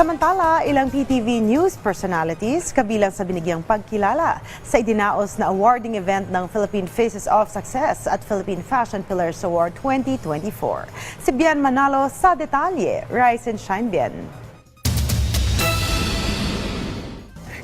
Samantala, ilang PTV News personalities kabilang sa binigyang pagkilala sa idinaos na awarding event ng Philippine Faces of Success at Philippine Fashion Pillars Award 2024. Si Bian Manalo sa detalye. Rise and shine, Bian.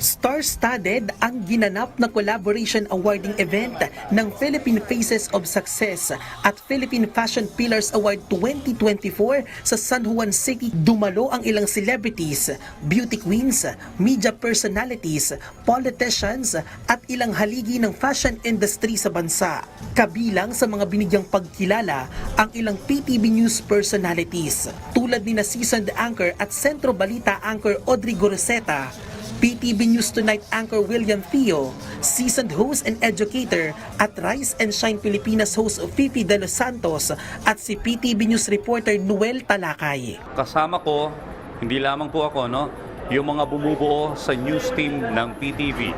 Star-studded ang ginanap na collaboration awarding event ng Philippine Faces of Success at Philippine Fashion Pillars Award 2024 sa San Juan City. Dumalo ang ilang celebrities, beauty queens, media personalities, politicians at ilang haligi ng fashion industry sa bansa. Kabilang sa mga binigyang pagkilala ang ilang PTV News personalities tulad ni na seasoned anchor at Sentro Balita anchor Audrey Goroseta, PTV News Tonight anchor William Theo, seasoned host and educator at Rise and Shine Pilipinas host Fifi De Los Santos at si PTV News reporter Noel Talakay. kasama ko, hindi lamang po ako, no? Yung mga bumubuo sa news team ng PTV.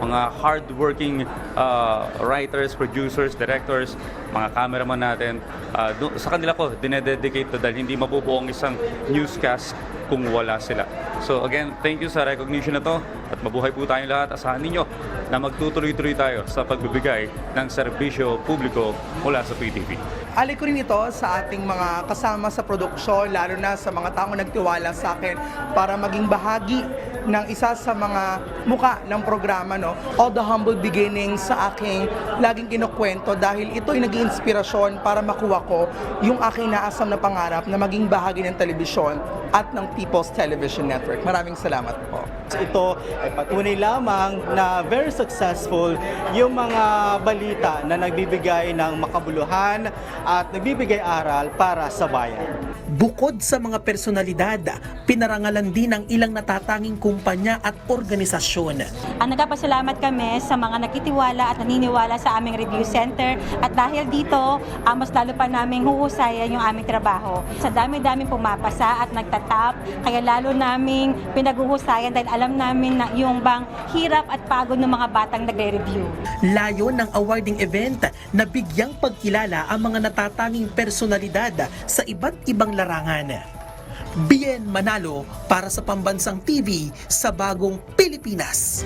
Mga hardworking uh, writers, producers, directors, mga cameraman natin. Uh, sa kanila ko, dinededicate to dahil hindi mabubuo ang isang newscast kung wala sila. So again, thank you sa recognition na to at mabuhay po tayong lahat. Asahan ninyo na magtutuloy-tuloy tayo sa pagbibigay ng serbisyo publiko mula sa PTV. Alay ko rin ito sa ating mga kasama sa produksyon, lalo na sa mga taong nagtiwala sa akin para maging bahagi ng isa sa mga muka ng programa, no? All the humble beginnings sa aking laging kinukwento dahil ito'y naging inspirasyon para makuha ko yung aking naasam na pangarap na maging bahagi ng telebisyon at ng People's Television Network. Maraming salamat po. ito ay patunay lamang na very successful yung mga balita na nagbibigay ng makabuluhan at nagbibigay aral para sa bayan. Bukod sa mga personalidad, pinarangalan din ng ilang natatanging kumpanya at organisasyon. Ang nagpapasalamat kami sa mga nakitiwala at naniniwala sa aming review center at dahil dito, ah, mas lalo pa naming huhusayan yung aming trabaho. Sa dami-daming pumapasa at nagtatap, kaya lalo naming pinaghuhusayan dahil alam namin na yung bang hirap at pagod ng mga batang nagre-review. Layo ng awarding event na bigyang pagkilala ang mga natatanging personalidad sa iba't ibang larangan. Bien Manalo para sa Pambansang TV sa Bagong Pilipinas.